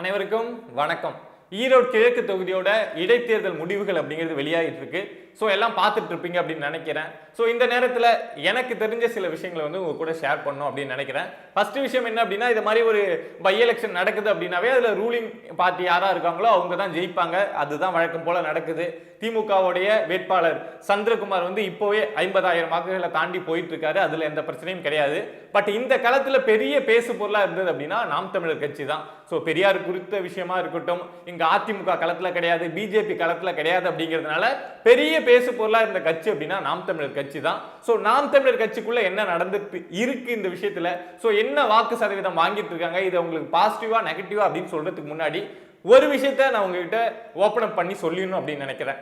அனைவருக்கும் வணக்கம். ஈரோடு கிழக்கு தொகுதியோட இடைத்தேர்தல் முடிவுகள் அப்படிங்கிறது வெளியாகிட்டு இருக்கு ஸோ எல்லாம் பார்த்துட்டு இருப்பீங்க அப்படின்னு நினைக்கிறேன். ஸோ இந்த நேரத்தில் எனக்கு தெரிஞ்ச சில விஷயங்களை வந்து உங்க கூட ஷேர் பண்ணும் அப்படின்னு நினைக்கிறேன். ஃபர்ஸ்ட் விஷயம் என்ன அப்படின்னா இது மாதிரி ஒரு பை எலெக்ஷன் நடக்குது அப்படின்னாவே அதில் ரூலிங் பார்ட்டி யாராக இருக்காங்களோ அவங்க தான் ஜெயிப்பாங்க. அதுதான் வழக்கம் போல நடக்குது. திமுகவுடைய வேட்பாளர் சந்திரகுமார் வந்து இப்போவே ஐம்பதாயிரம் வாக்குகளை தாண்டி போயிட்டு இருக்காரு அதில் எந்த பிரச்சனையும் கிடையாது. பட் இந்த காலத்தில் பெரிய பேசு பொருளாக இருந்தது அப்படின்னா நாம் தமிழர் கட்சி தான். ஸோ பெரியார் குறித்த விஷயமா இருக்கட்டும் இங்கே அதிமுக களத்தில் கிடையாது பிஜேபி களத்தில் கிடையாது அப்படிங்கிறதுனால பெரிய பேசு பொருளாக இருந்த கட்சி அப்படின்னா நாம் தமிழர் கட்சி தான் ஸோ நாம் தமிழர் கட்சிக்குள்ளே என்ன நடந்துட்டு இருக்கு இந்த விஷயத்தில்? ஸோ என்ன வாக்கு சதவீதம் வாங்கிட்டு இருக்காங்க? இது உங்களுக்கு பாசிட்டிவா நெகட்டிவா அப்படின்னு சொல்றதுக்கு முன்னாடி ஒரு விஷயத்த நான் உங்ககிட்ட ஓப்பன் அப் பண்ணி சொல்லிடணும் அப்படின்னு நினைக்கிறேன்.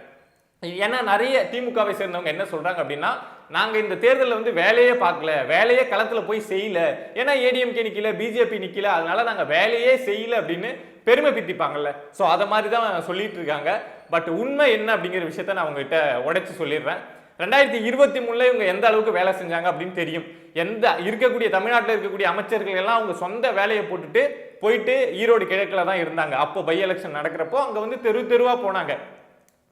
ஏன்னா நிறைய திமுகவை சேர்ந்தவங்க என்ன சொல்றாங்க அப்படின்னா நாங்க இந்த தேர்தலில் வந்து வேலையே பார்க்கல வேலையே களத்துல போய் செய்யல. ஏன்னா ஏடிஎம்கே நிக்கல பிஜேபி நிக்கல அதனால நாங்க வேலையே செய்யல அப்படின்னு பெருமை பித்திப்பாங்கல்ல. ஸோ அதை மாதிரி தான் சொல்லிட்டு இருக்காங்க. பட் உண்மை என்ன அப்படிங்கிற விஷயத்த நான் உங்ககிட்ட உடைச்சு சொல்லிடுறேன். ரெண்டாயிரத்தி இருபத்தி மூணுல இவங்க எந்த அளவுக்கு வேலை செஞ்சாங்க அப்படின்னு தெரியும். எந்த இருக்கக்கூடிய தமிழ்நாட்டில் இருக்கக்கூடிய அமைச்சர்கள் எல்லாம் அவங்க சொந்த வேலையை போட்டுட்டு போயிட்டு ஈரோடு கிழக்கில் தான் இருந்தாங்க. அப்போ பை எலெக்ஷன் நடக்கிறப்போ அங்கே வந்து தெரு தெருவாக போனாங்க.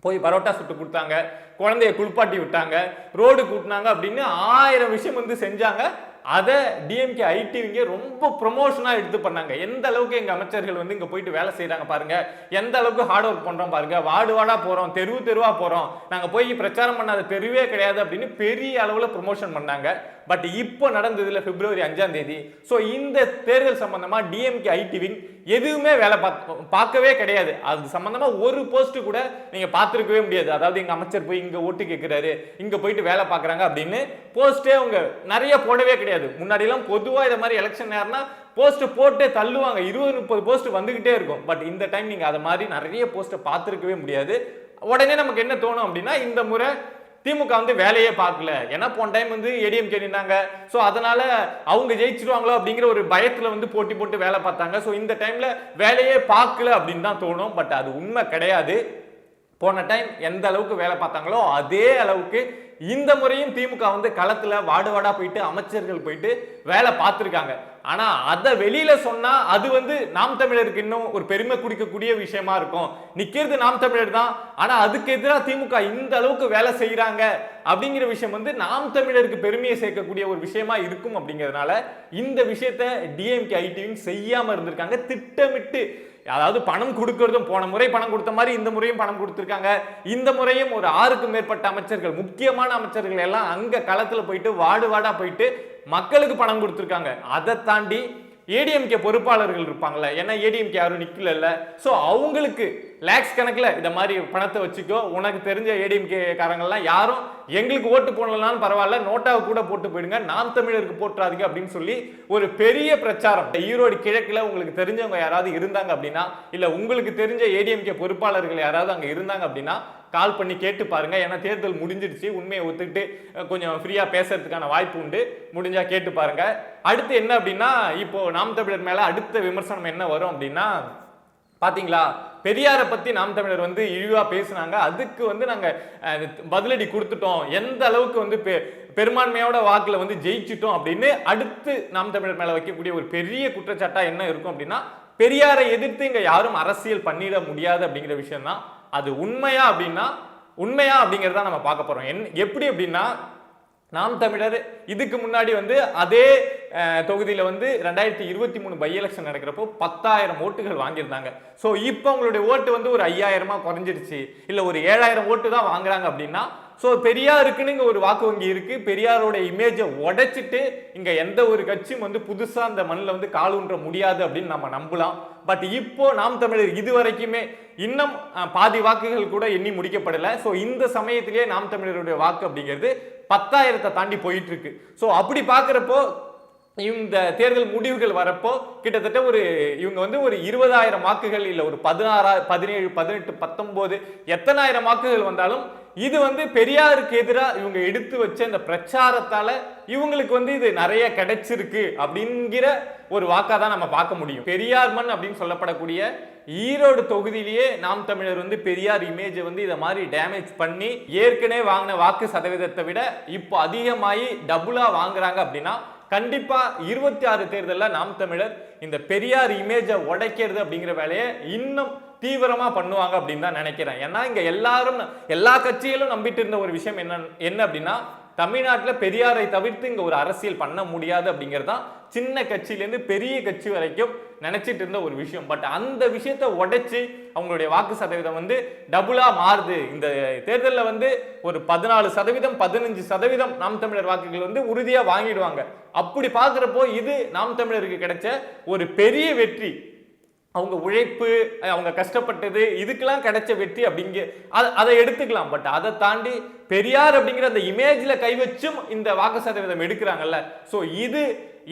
போய் பரோட்டா சுட்டு கொடுத்தாங்க. குழந்தைய குளிப்பாட்டி விட்டாங்க. ரோடு கூட்டினாங்க அப்படின்னு ஆயிரம் விஷயம் வந்து செஞ்சாங்க. அதை டிஎம்கே ஐடிவிங்க ரொம்ப ப்ரொமோஷனாக எடுத்து பண்ணாங்க. எந்த அளவுக்கு எங்கள் அமைச்சர்கள் வந்து இங்கே போயிட்டு வேலை செய்கிறாங்க பாருங்கள் எந்த அளவுக்கு ஹார்ட் ஒர்க் பண்ணுறோம் பாருங்கள் வார்டு வார்டாக போகிறோம் தெருவு தெருவாக போகிறோம் நாங்கள் போய் பிரச்சாரம் பண்ணாத தெருவே கிடையாது அப்படின்னு பெரிய அளவில் ப்ரொமோஷன் பண்ணாங்க. பட் இப்போ நடந்ததுல பிப்ரவரி அஞ்சாம் தேதி. ஸோ இந்த தேர்தல் சம்பந்தமா டிஎம்கே ஐடிவிங் எதுவுமே வேலை பார்க்க பார்க்கவே கிடையாது. அது சம்பந்தமா ஒரு போஸ்ட் கூட நீங்க பார்த்துருக்கவே முடியாது. அதாவது எங்க அமைச்சர் போய் இங்க ஓட்டு கேட்கிறாரு இங்க போயிட்டு வேலை பார்க்குறாங்க அப்படின்னு போஸ்ட்டே அவங்க நிறைய போடவே கிடையாது. முன்னாடிலாம் பொதுவாக இதை மாதிரி எலெக்ஷன் நேரம்னா போஸ்ட் போட்டே தள்ளுவாங்க. இருபது முப்பது போஸ்ட் வந்துகிட்டே இருக்கும். பட் இந்த டைம் நீங்க அதை மாதிரி நிறைய போஸ்ட்டை பார்த்துருக்கவே முடியாது. உடனே நமக்கு என்ன தோணும் அப்படின்னா இந்த முறை திமுக வந்து வேலையே பார்க்கல. ஏன்னா போன டைம் வந்து ஏடிஎம் நின்னாங்க. ஸோ அதனால அவங்க ஜெயிச்சிருவாங்களோ அப்படிங்கிற ஒரு பயத்தில் வந்து போட்டி போட்டு வேலை பார்த்தாங்க. ஸோ இந்த டைம்ல வேலையே பார்க்கல அப்படின்னு தான் தோணும். பட் அது உண்மை கிடையாது. போன டைம் எந்த அளவுக்கு வேலை பார்த்தாங்களோ அதே அளவுக்கு இந்த முறையும் திமுக வந்து களத்தில் வாடு வாடா போயிட்டு அமைச்சர்கள் போயிட்டு வேலை பார்த்துருக்காங்க. ஆனால் அதை வெளியில் சொன்னால் அது வந்து நாம் தமிழருக்கு இன்னும் ஒரு பெருமை குடிக்கக்கூடிய விஷயமா இருக்கும். நிற்கிறது நாம் தமிழர் தான். ஆனால் அதுக்கு எதிராக திமுக இந்த அளவுக்கு வேலை செய்கிறாங்க அப்படிங்கிற விஷயம் வந்து நாம் தமிழருக்கு பெருமையை சேர்க்கக்கூடிய ஒரு விஷயமா இருக்கும் அப்படிங்கிறதுனால இந்த விஷயத்த டிஎம்கே ஐடியும் செய்யாமல் இருந்திருக்காங்க. திட்டமிட்டு அதாவது பணம் கொடுக்கறதும் போன முறை பணம் கொடுத்த மாதிரி இந்த முறையும் பணம் கொடுத்துருக்காங்க. இந்த முறையும் ஒரு ஆறுக்கும் மேற்பட்ட அமைச்சர்கள் முக்கியமான அமைச்சர்கள் எல்லாம் அங்கே களத்தில் போயிட்டு வாடு வாடாக போயிட்டு மக்களுக்கு பணம் கொடுத்துருக்காங்க. அதை தாண்டி ஏடிஎம்கே பொறுப்பாளர்கள் இருப்பாங்கல்ல. ஏன்னா ஏடிஎம்கே யாரும் நிற்கல ஸோ அவங்களுக்கு லேக்ஸ் கணக்கில் இந்த மாதிரி பணத்தை வச்சுக்கோ. உனக்கு தெரிஞ்ச ஏடிஎம்கே காரங்கள்லாம் யாரும் எங்களுக்கு ஓட்டு போடலனாலும் பரவாயில்ல நோட்டாவை கூட போட்டு போயிடுங்க. நாம் தமிழருக்கு போட்டுறாதீங்க அப்படின்னு சொல்லி ஒரு பெரிய பிரச்சாரம். ஈரோடு கிழக்கில் உங்களுக்கு தெரிஞ்சவங்க யாராவது இருந்தாங்க அப்படின்னா இல்லை உங்களுக்கு தெரிஞ்ச ஏடிஎம்கே பொறுப்பாளர்கள் யாராவது அங்கே இருந்தாங்க அப்படின்னா கால் பண்ணி கேட்டு பாருங்க. ஏன்னா தேர்தல் முடிஞ்சிடுச்சு. உண்மையை ஒத்துக்கிட்டு கொஞ்சம் ஃப்ரீயாக பேசுறதுக்கான வாய்ப்பு உண்டு. முடிஞ்சா கேட்டு பாருங்க. அடுத்து என்ன அப்படின்னா இப்போ நாம் தமிழர் மேலே அடுத்த விமர்சனம் என்ன வரும் அப்படின்னா பார்த்தீங்களா பெரியாரை பத்தி நாம் தமிழர் வந்து இழிவா பேசுனாங்க. அதுக்கு வந்து நாங்க பதிலடி கொடுத்துட்டோம். எந்த அளவுக்கு வந்து பெ- பெரும்பான்மையோட வாக்குல வந்து ஜெயிச்சிட்டோம் அப்படின்னு அடுத்து நாம் தமிழர் மேல வைக்கக்கூடிய ஒரு பெரிய குற்றச்சாட்டா என்ன இருக்கும் அப்படின்னா பெரியாரை எதிர்த்து இங்க யாரும் அரசியல் பண்ணிட முடியாது அப்படிங்கிற விஷயம் தான் அது உண்மையா அப்படின்னா உண்மையா அப்படிங்கறத நம்ம பார்க்க போறோம். என் எப்படி அப்படின்னா நாம் தமிழர் இதுக்கு முன்னாடி வந்து அதே தொகுதியில் வந்து ரெண்டாயிரத்தி இருபத்தி மூணு பை எலெக்ஷன் நடக்கிறப்போ பத்தாயிரம் ஓட்டுகள் வாங்கியிருந்தாங்க. ஸோ இப்போ அவங்களுடைய ஓட்டு வந்து ஒரு ஐயாயிரமாக குறைஞ்சிருச்சு இல்லை ஒரு ஏழாயிரம் ஓட்டு தான் வாங்குறாங்க அப்படின்னா ஸோ பெரியாருக்குன்னு இங்க ஒரு வாக்கு வங்கி இருக்கு. பெரியாரோட இமேஜை உடைச்சிட்டு இங்க எந்த ஒரு கட்சியும் வந்து புதுசா அந்த மண்ணில் வந்து காலூன்ற முடியாது அப்படின்னு நம்ம நம்பலாம். பட் இப்போ நாம் தமிழர் இது வரைக்குமே இன்னும் பாதி வாக்குகள் கூட எண்ணி முடிக்கப்படலை. ஸோ இந்த சமயத்திலேயே நாம் தமிழருடைய வாக்கு அப்படிங்கிறது பத்தாயிரத்தை தாண்டி போயிட்டு இருக்கு. ஸோ அப்படி பார்க்குறப்போ இந்த தேர்தல் முடிவுகள் வரப்போ கிட்டத்தட்ட ஒரு இவங்க வந்து ஒரு இருபதாயிரம் வாக்குகள் இல்லை ஒரு பதினாறா பதினேழு பதினெட்டு பத்தொம்போது எத்தனாயிரம் வாக்குகள் வந்தாலும் இது வந்து பெரியாருக்கு எதிராக இவங்க எடுத்து வச்ச இந்த பிரச்சாரத்தால இவங்களுக்கு வந்து இது நிறைய கிடைச்சிருக்கு அப்படிங்கிற ஒரு வாக்கா தான் நம்ம பார்க்க முடியும். பெரியார் மண் அப்படின்னு சொல்லப்படக்கூடிய ஈரோடு தொகுதியிலேயே நாம் தமிழர் வந்து பெரியார் இமேஜை வந்து இதை மாதிரி டேமேஜ் பண்ணி ஏற்கனவே வாங்கின வாக்கு சதவீதத்தை விட இப்போ அதிகமாகி டபுளாக வாங்குறாங்க அப்படின்னா கண்டிப்பாக இருபத்தி ஆறு தேர்தலில் நாம் தமிழர் இந்த பெரியார் இமேஜை உடைக்கிறது அப்படிங்கிற வேலையை இன்னும் தீவிரமாக பண்ணுவாங்க அப்படின்னு தான் நினைக்கிறேன். ஏன்னா இங்கே எல்லாரும் எல்லா கட்சிகளும் நம்பிட்டு இருந்த ஒரு விஷயம் என்ன என்ன அப்படின்னா தமிழ்நாட்டில் பெரியாரை தவிர்த்து இங்கே ஒரு அரசியல் பண்ண முடியாது அப்படிங்கிறது தான் சின்ன கட்சியிலேருந்து பெரிய கட்சி வரைக்கும் நினைச்சிட்டு இருந்த ஒரு விஷயம். பட் அந்த விஷயத்தை உடைச்சு அவங்களுடைய வாக்கு சதவீதம் வந்து டபுளா மாறுது. இந்த தேர்தலில் வந்து ஒரு பதினாலு சதவீதம் பதினஞ்சு சதவீதம் நாம் தமிழர் வாக்குகள் வந்து உறுதியா வாங்கிடுவாங்க. அப்படி பார்க்குறப்போ இது நாம் தமிழருக்கு கிடைச்ச ஒரு பெரிய வெற்றி. அவங்க உழைப்பு அவங்க கஷ்டப்பட்டது இதுக்கெல்லாம் கிடைச்ச வெற்றி அப்படிங்க அதை அதை எடுத்துக்கலாம். பட் அதை தாண்டி பெரியார் அப்படிங்கிற அந்த இமேஜில் கை வச்சும் இந்த வாக்கு சதவீதம் எடுக்கிறாங்கல்ல. ஸோ இது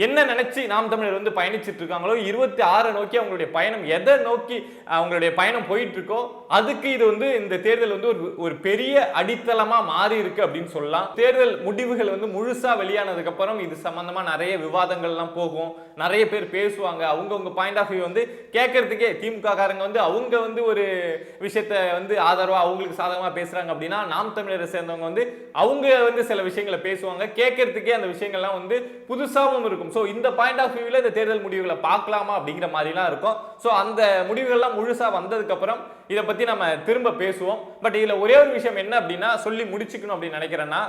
என்ன நினைச்சு நாம் தமிழர் வந்து பயணிச்சுட்டு இருக்காங்களோ இருபத்தி ஆறை நோக்கி அவங்களுடைய பயணம் எதை நோக்கி அவங்களுடைய பயணம் போயிட்டு இருக்கோ அதுக்கு இது வந்து இந்த தேர்தல் வந்து ஒரு ஒரு பெரிய அடித்தளமா மாறி இருக்கு அப்படின்னு சொல்லலாம். தேர்தல் முடிவுகள் வந்து முழுசா வெளியானதுக்கு அப்புறம் இது சம்பந்தமா நிறைய விவாதங்கள்லாம் போகும். நிறைய பேர் பேசுவாங்க. அவங்கவுங்க பாயிண்ட் ஆஃப் வியூ வந்து கேட்கறதுக்கே திமுக காரங்க வந்து அவங்க வந்து ஒரு விஷயத்த வந்து ஆதரவா அவங்களுக்கு சாதகமா பேசுறாங்க அப்படின்னா நாம் தமிழரை சேர்ந்தவங்க வந்து அவங்க வந்து சில விஷயங்களை பேசுவாங்க. கேட்கறதுக்கே அந்த விஷயங்கள்லாம் வந்து புதுசாகவும் இருக்கும். ஸோ இந்த பாயிண்ட் ஆஃப் வியூவில் இந்த தேர்தல் முடிவுகளை பார்க்கலாமா அப்படிங்கிற மாதிரிலாம் இருக்கும். ஸோ அந்த முடிவுகள்லாம் முழுசாக வந்ததுக்கப்புறம் இதை பற்றி நம்ம திரும்ப பேசுவோம். பட் இதில் ஒரே ஒரு விஷயம் என்ன அப்படின்னா சொல்லி முடிச்சுக்கணும் அப்படின்னு நினைக்கிறேன்னா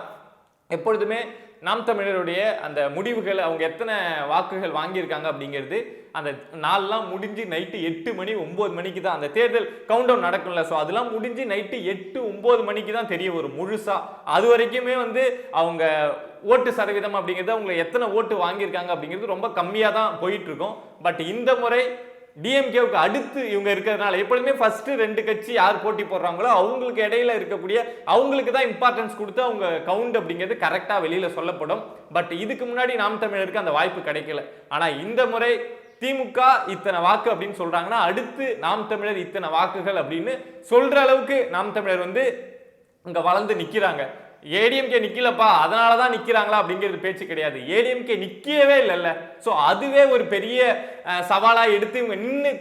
எப்பொழுதுமே நாம் தமிழருடைய அந்த முடிவுகள் அவங்க எத்தனை வாக்குகள் வாங்கியிருக்காங்க அப்படிங்கிறது அந்த நாள்லாம் முடிஞ்சு நைட்டு எட்டு மணி ஒம்பது மணிக்கு தான் அந்த தேர்தல் கவுண்டவுன் நடக்கும்ல. ஸோ அதெல்லாம் முடிஞ்சு நைட்டு எட்டு ஒம்பது மணிக்கு தான் தெரிய வரும் முழுசாக அது வரைக்குமே வந்து அவங்க ஓட்டு சதவீதம் அப்படிங்கிறது அவங்க எத்தனை ஓட்டு வாங்கியிருக்காங்க அப்படிங்கிறது ரொம்ப கம்மியாக தான் போயிட்டு இருக்கும் பட் இந்த முறை டிஎம்கேவுக்கு அடுத்து இவங்க இருக்கிறதுனால எப்பொழுதுமே ஃபர்ஸ்ட் ரெண்டு கட்சி யார் போட்டி போடுறாங்களோ அவங்களுக்கு இடையில இருக்கக்கூடிய அவங்களுக்கு தான் இம்பார்ட்டன்ஸ் கொடுத்து அவங்க கவுண்ட் அப்படிங்கிறது கரெக்டாக வெளியில் சொல்லப்படும். பட் இதுக்கு முன்னாடி நாம் தமிழருக்கு அந்த வாய்ப்பு கிடைக்கல. ஆனால் இந்த முறை திமுக இத்தனை வாக்கு அப்படின்னு சொல்றாங்கன்னா அடுத்து நாம் தமிழர் இத்தனை வாக்குகள் அப்படின்னு சொல்ற அளவுக்கு நாம் தமிழர் வந்து இங்கே வளர்ந்து நிற்கிறாங்க ஏடிஎம்கே நிற்கலப்பா அதனால தான் நிற்கிறாங்களா அப்படிங்கிறது பேச்சு கிடையாது. ஏடிஎம்கே நிற்கவே இல்லைல்ல. ஸோ அதுவே ஒரு பெரிய சவாலாக எடுத்து இவங்க நின்று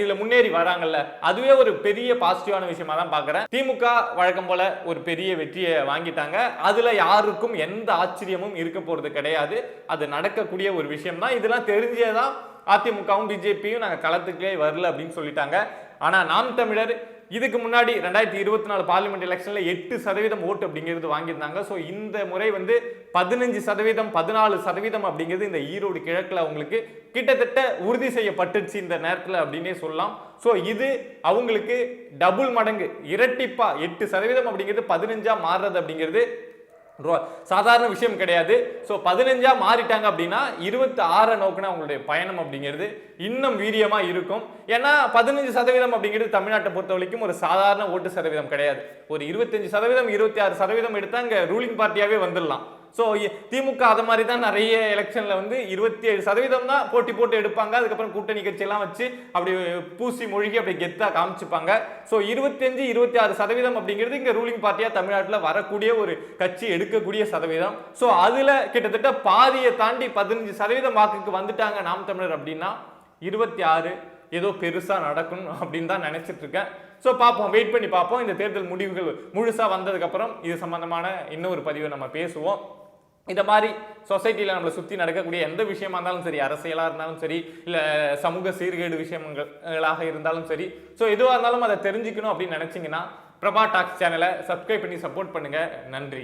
இதில் முன்னேறி வராங்கல்ல. அதுவே ஒரு பெரிய பாசிட்டிவான விஷயமா தான் பார்க்குறேன் திமுக வழக்கம் போல் ஒரு பெரிய வெற்றியை வாங்கிட்டாங்க. அதில் யாருக்கும் எந்த ஆச்சரியமும் இருக்க போகிறது கிடையாது. அது நடக்கக்கூடிய ஒரு விஷயம் தான். இதெல்லாம் தெரிஞ்சேதான் அதிமுகவும் பிஜேபியும் நாங்கள் களத்துக்கே வரல அப்படின்னு சொல்லிட்டாங்க. ஆனால் நாம் தமிழர் இதுக்கு முன்னாடி ரெண்டாயிரத்தி இருபத்தி நாலு பார்லிமெண்ட் எலெக்ஷனில் எட்டு சதவீதம் ஓட்டு அப்படிங்கிறது வாங்கியிருந்தாங்க. ஸோ இந்த முறை வந்து பதினஞ்சு சதவீதம் பதினாலு சதவீதம் அப்படிங்கிறது இந்த ஈரோடு கிழக்கில் அவங்களுக்கு கிட்டத்தட்ட உறுதி செய்யப்பட்டுச்சு இந்த நேரத்தில் அப்படின்னே சொல்லலாம். ஸோ இது அவங்களுக்கு டபுள் மடங்கு இரட்டிப்பா எட்டு சதவீதம் அப்படிங்கிறது பதினஞ்சா மாறுறது அப்படிங்கிறது சாதாரண விஷயம் கிடையாது. ஸோ பதினஞ்சா மாறிட்டாங்க அப்படின்னா இருபத்தி ஆறை நோக்கின அவங்களுடைய பயணம் அப்படிங்கிறது இன்னும் வீரியமாக இருக்கும். ஏன்னா பதினஞ்சு சதவீதம் அப்படிங்கிறது தமிழ்நாட்டை பொறுத்த வரைக்கும் ஒரு சாதாரண ஓட்டு சதவீதம் கிடையாது. ஒரு இருபத்தஞ்சு சதவீதம் இருபத்தி ஆறு சதவீதம் எடுத்தால் அங்கே ரூலிங் பார்ட்டியாகவே வந்துடலாம். ஸோ திமுக அது மாதிரி தான் நிறைய எலெக்ஷனில் வந்து இருபத்தி ஏழு சதவீதம் தான் போட்டி போட்டு எடுப்பாங்க. அதுக்கப்புறம் கூட்டணி கட்சியெல்லாம் வச்சு அப்படி பூசி மொழிகி அப்படி கெத்தாக காமிச்சுப்பாங்க. ஸோ இருபத்தஞ்சு இருபத்தி ஆறு சதவீதம் அப்படிங்கிறது இங்கே ரூலிங் பார்ட்டியாக தமிழ்நாட்டில் வரக்கூடிய ஒரு கட்சி எடுக்கக்கூடிய சதவீதம். ஸோ அதில் கிட்டத்தட்ட பாதியை தாண்டி பதினஞ்சு சதவீதம் வாக்குக்கு வந்துட்டாங்க நாம் தமிழர் அப்படின்னா இருபத்தி ஆறு ஏதோ பெருசாக நடக்கும் அப்படின்னு தான் நினச்சிட்ருக்கேன் ஸோ பார்ப்போம். வெயிட் பண்ணி பார்ப்போம். இந்த தேர்தல் முடிவுகள் முழுசாக வந்ததுக்கப்புறம் இது சம்மந்தமான இன்னொரு பதிவை நம்ம பேசுவோம். இந்த மாதிரி சொசைட்டியில் நம்மளை சுற்றி நடக்கக்கூடிய எந்த விஷயமா இருந்தாலும் சரி அரசியலாக இருந்தாலும் சரி இல்லை சமூக சீர்கேடு விஷயங்களாக இருந்தாலும் சரி. ஸோ எதுவாக இருந்தாலும் அதை தெரிஞ்சுக்கணும் அப்படின்னு நினச்சிங்கன்னா பிரபா டாக்ஸ் சேனலை சப்ஸ்கிரைப் பண்ணி சப்போர்ட் பண்ணுங்கள் நன்றி.